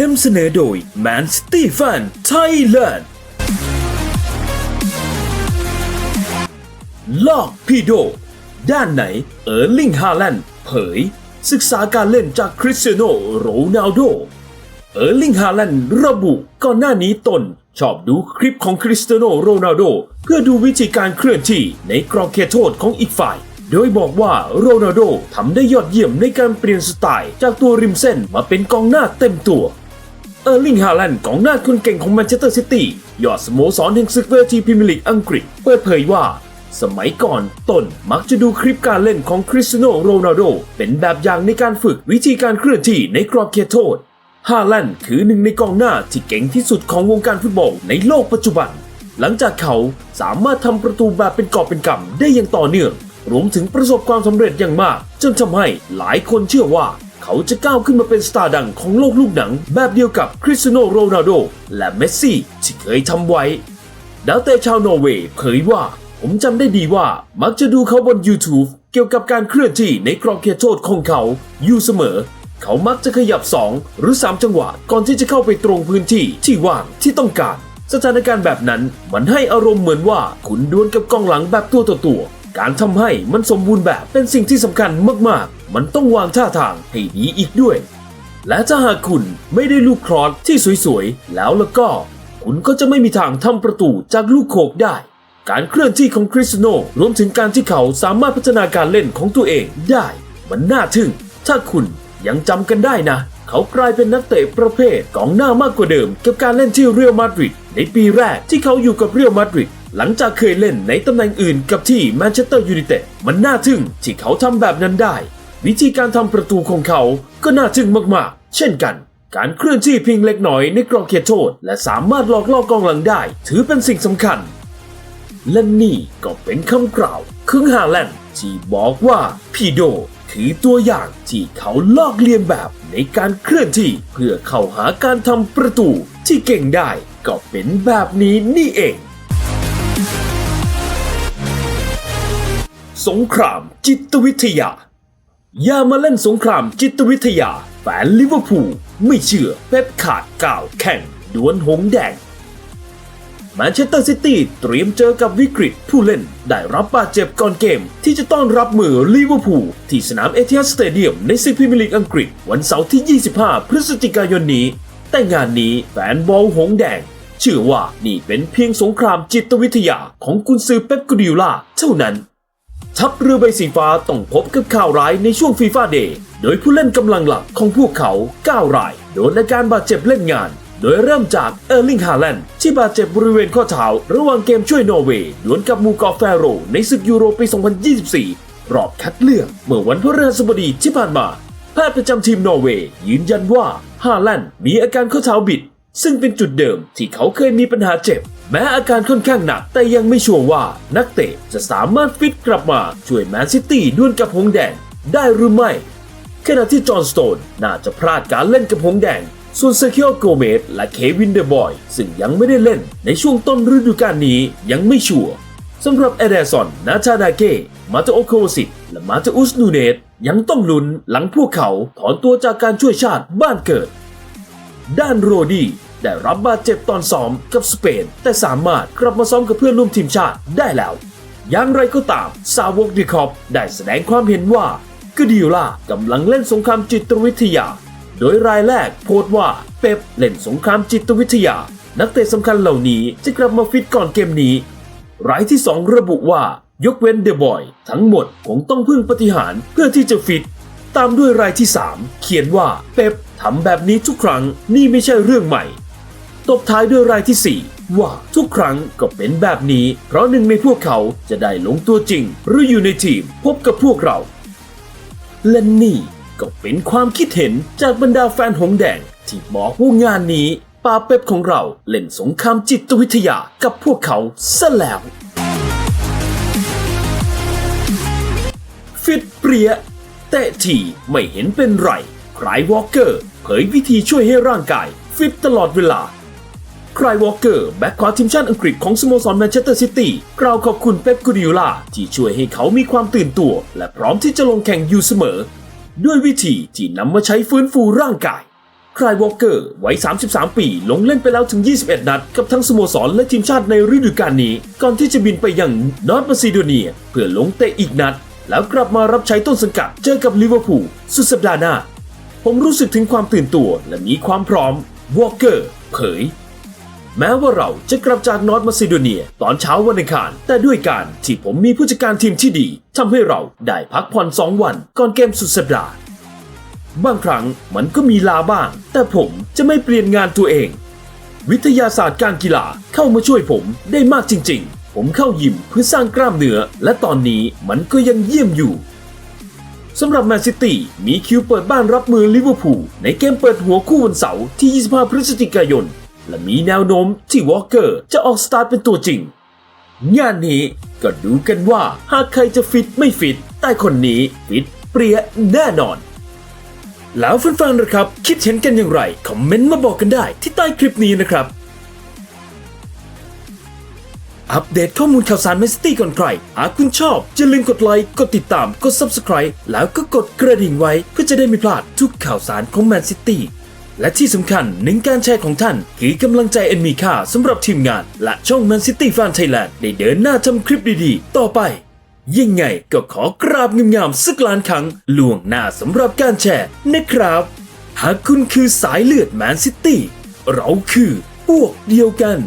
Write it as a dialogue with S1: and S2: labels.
S1: นำเสนอโดย Man City Fan Thailand ลอกพีโด ด้านไหนเออร์ลิงฮาแลนด์เผย ศึกษาการเล่นจากคริสเตียโนโรนัลโด เออร์ลิงฮาแลนด์ระบุก่อนหน้านี้ตน ชอบดูคลิปของคริสเตียโนโรนัลโด เพื่อดูวิธีการเคลื่อนที่ในกรอบเขตโทษของอีกฝ่าย โดยบอกว่าโรนัลโดทำได้ยอดเยี่ยมในการเปลี่ยนสไตล์ จากตัวริมเส้นมาเป็นกองหน้าเต็มตัว เออร์ลิงฮาแลนด์กองหน้าคนเก่งของแมนเชสเตอร์ซิตี้ยอดสโมสรแห่งศึกเวทีพรีเมียร์ลีกอังกฤษ เปิดเผยว่า สมัยก่อนตนมักจะดูคลิปการเล่นของคริสเตียโนโรนัลโดเป็นแบบอย่างในการฝึกวิธีการเคลื่อนที่ในกรอบเขตโทษฮาแลนด์คือหนึ่งในกองหน้าที่เก่งที่สุดของวงการฟุตบอลในโลกปัจจุบัน หลังจากเขาสามารถทำประตูแบบเป็นกอบเป็นกำได้อย่างต่อเนื่อง รวมถึงประสบความสำเร็จอย่างมาก จนทำให้หลายคนเชื่อว่า เขาจะก้าวขึ้นมาเป็นสตาร์ดังของโลกลูกหนัง แบบเดียวกับคริสเตียโนโรนัลโดและเมสซี่ที่เคยทำไว้ดาวเตะชาวนอร์เวย์เผยว่า ผมจำได้ดีว่ามักจะดูเขาบน YouTube เกี่ยวกับการเคลื่อนที่ในกรอบเขตโทษของเขาอยู่เสมอ เขามักจะขยับ 2 หรือ 3 จังหวะ ก่อนที่จะเข้าไปตรงพื้นที่ที่ว่างที่ต้องการสถานการณ์แบบนั้นมันให้อารมณ์เหมือนว่า คุณดวลกับกองหลังแบบตัวต่อตัว การทำให้มันสมบูรณ์แบบเป็นสิ่งที่สำคัญมากๆ มันต้องวางท่าทางให้ดีอีกด้วย และถ้าหากคุณไม่ได้ลูกครอสที่สวยๆ แล้วแล้วก็ คุณก็จะไม่มีทางทำประตูจากลูกโขกได้ การเคลื่อนที่ของคริสโนรวมถึงการที่เขาสามารถพัฒนาการเล่นของตัวเองได้ มันน่าทึ่ง ถ้าคุณยังจำกันได้นะ เขากลายเป็นนักเตะประเภทกองหน้ามากกว่าเดิม กับการเล่นที่เรอัลมาดริดในปีแรกที่เขาอยู่กับเรอัลมาดริด หลังจากเคยเล่นในตำแหน่งอื่นกับที่แมนเชสเตอร์ยูไนเต็ดมันน่าทึ่งที่เขาทำแบบนั้นได้ วิธีการทำประตูของเขาก็น่าทึ่งมากๆ เช่นกัน การเคลื่อนที่เพียงเล็กน้อยในกรอบเขตโทษ และสามารถหลอกล่อกองหลังได้ ถือเป็นสิ่งสำคัญ และนี่ก็เป็นคำกล่าวของฮาแลนด์ที่บอกว่าพีโดคือตัวอย่างที่เขาลอกเลียนแบบในการเคลื่อนที่เพื่อเข้าหาการทำประตูที่เก่งได้ ก็เป็นแบบนี้นี่เอง สงครามจิตวิทยา อย่ามาเล่นสงครามจิตวิทยาแฟนลิเวอร์พูลไม่เชื่อเป๊ปขาดก่าวแข่งดวลหงแดงแมนเชสเตอร์ซิตี้เตรียมเจอกับวิกฤตผู้เล่นได้รับบาดเจ็บก่อนเกม ที่จะต้อนรับมือลิเวอร์พูลที่สนามเอทิฮัดสเตเดียมในศึกพรีเมียร์ลีกอังกฤษ วันเสาร์ที่ 25 พฤศจิกายนนี้ แต่งานนี้แฟนบอลหงแดงเชื่อว่านี่เป็นเพียงสงครามจิตวิทยาของกุนซือเป๊ปกูดิโอลาเท่านั้น ทัพเรือใบสีฟ้าต้องพบกับข่าวร้ายในช่วงฟีฟ่าเดย์โดยผู้เล่นกำลังหลักของพวกเขา 9 ราย โดนอาการบาดเจ็บเล่นงาน โดยเริ่มจากเออร์ลิงฮาแลนด์ที่บาดเจ็บบริเวณข้อเท้าระหว่างเกมช่วยนอร์เวย์ดวลกับมูกอร์แฟโรในศึกยูโรปี 2024 รอบคัดเลือก เมื่อวันพฤหัสบดีที่ผ่านมาแพทย์ประจำทีมนอร์เวย์ยืนยันว่าฮาแลนด์มีอาการข้อเท้าบิด ซึ่งเป็นจุดเดิมที่เขาเคยมีปัญหาเจ็บ แม้อาการค่อนข้างหนัก แต่ยังไม่ชัวร์ว่านักเตะจะสามารถฟิตกลับมาช่วยแมนซิตี้ด้วลกับหงแดงได้หรือไม่ขณะที่จอห์นสโตนน่าจะพลาดการเล่นกับหงแดง ส่วนเซร์คิโอโกเมสและเควินเดอร์บอย ซึ่งยังไม่ได้เล่นในช่วงต้นฤดูกาลนี้ยังไม่ชัวร์สำหรับเอเดรสันนาชาดาเกมาเตโอโคสิตและมาเตอุสนูเนสยังต้องลุ้นหลังพวกเขาถอนตัวจากการช่วยชาติบ้านเกิด ด้านโรดี้ ได้รับบาดเจ็บตอนซ้อมกับสเปน แต่สามารถกลับมาซ้อมกับเพื่อนร่วมทีมชาติได้แล้ว อย่างไรก็ตามซาวกดิคอปได้แสดงความเห็นว่ากดิโอล่ากำลังเล่นสงครามจิตวิทยา โดยรายแรกโพสต์ว่าเป๊ปเล่นสงครามจิตวิทยา นักเตะสำคัญเหล่านี้จะกลับมาฟิตก่อนเกมนี้ รายที่ 2 ระบุว่ายกเว้นเดอะบอย ทั้งหมดคงต้องพึ่งปฏิหารเพื่อที่จะฟิต ตามด้วยรายที่ 3 เขียนว่าเป๊ปทำแบบนี้ทุกครั้งนี่ไม่ใช่เรื่องใหม่ ตบท้ายด้วยรายที่ 4 ว่าทุกครั้งก็เป็นแบบนี้ เพราะหนึ่งในพวกเขาจะได้ลงตัวจริง หรืออยู่ในทีมพบกับพวกเรา และนี่ก็เป็นความคิดเห็นจากบรรดาแฟนหงแดง ที่บอกว่างานนี้ปาเป๊ปของเราเล่นสงครามจิตวิทยากับพวกเขาซะแล้ว ฟิตเปรียเตะทีไม่เห็นเป็นไรครายวอลเกอร์ เผยวิธีช่วยให้ร่างกาย ฟิตตลอดเวลา ครายวอลเกอร์แบ็คขวาทีมชาติอังกฤษของสโมสรแมนเชสเตอร์ซิตี้กล่าวขอบคุณเป๊ปกูดิโอลาที่ช่วยให้เขามีความตื่นตัว และพร้อมที่จะลงแข่งอยู่เสมอ ด้วยวิธีที่นำมาใช้ฟื้นฟูร่างกายคลายวอลเกอร์วัย 33 ปี ลงเล่นไปแล้วถึง 21 นัด กับทั้งสโมสรและทีมชาติในฤดูกาลนี้ ก่อนที่จะบินไปยังนอร์ทมาซิโดเนีย เพื่อลงเตะอีกนัด แล้วกลับมารับใช้ต้นสังกัดเจอกับลิเวอร์พูลสุดสัปดาห์หน้า ผมรู้สึกถึงความตื่นตัวและมีความพร้อมวอลเกอร์ เผย แม้ว่าเราจะกลับจากนอร์ทมาซิโดเนีย ตอนเช้าวันอังคาร แต่ด้วยการที่ผมมีผู้จัดการทีมที่ดีทำให้เราได้พักผ่อน2วันก่อนเกมสุดสัปดาห์บางครั้งมันก็มีลาบ้าง แต่ผมจะไม่เปลี่ยนงานตัวเอง วิทยาศาสตร์การกีฬาเข้ามาช่วยผมได้มากจริง ๆ ผมเข้ายิมเพื่อสร้างกล้ามเนื้อ และตอนนี้มันก็ยังเยี่ยมอยู่สำหรับแมนซิตี้มีคิวเปิดบ้านรับมือลิเวอร์พูลในเกมเปิดหัวคู่วันเสาร์ที่ 25 พฤศจิกายน และมีแนวโน้มที่วอลเกอร์จะออกสตาร์ทเป็นตัวจริง งานนี้ก็ดูกันว่าหากใครจะฟิตไม่ฟิต แต่คนนี้ฟิตเปรี้ยแน่นอน แล้วแฟนๆนะครับ คิดเห็นกันอย่างไร คอมเมนต์มาบอกกันได้ที่ใต้คลิปนี้นะครับ อัปเดตข้อมูลข่าวสารแมนซิตี้ก่อนใคร หากคุณชอบอย่าลืมกดไลค์ กดติดตาม กด Subscribe แล้วก็กดกระดิ่งไว้เพื่อจะได้ไม่พลาดทุกข่าวสารของแมนซิตี้ และที่สำคัญหนึ่งการแชร์ของท่านคือกำลังใจอันมีค่าสำหรับทีมงาน และช่องแมนซิตี้แฟนไทยแลนด์ได้เดินหน้าทำคลิปดีๆ ต่อไป ยังไงก็ขอกราบงามๆสักล้านครั้งล่วงหน้าสำหรับการแชร์นะครับ หากคุณคือสายเลือดแมนซิตี้เราคือพวกเดียวกัน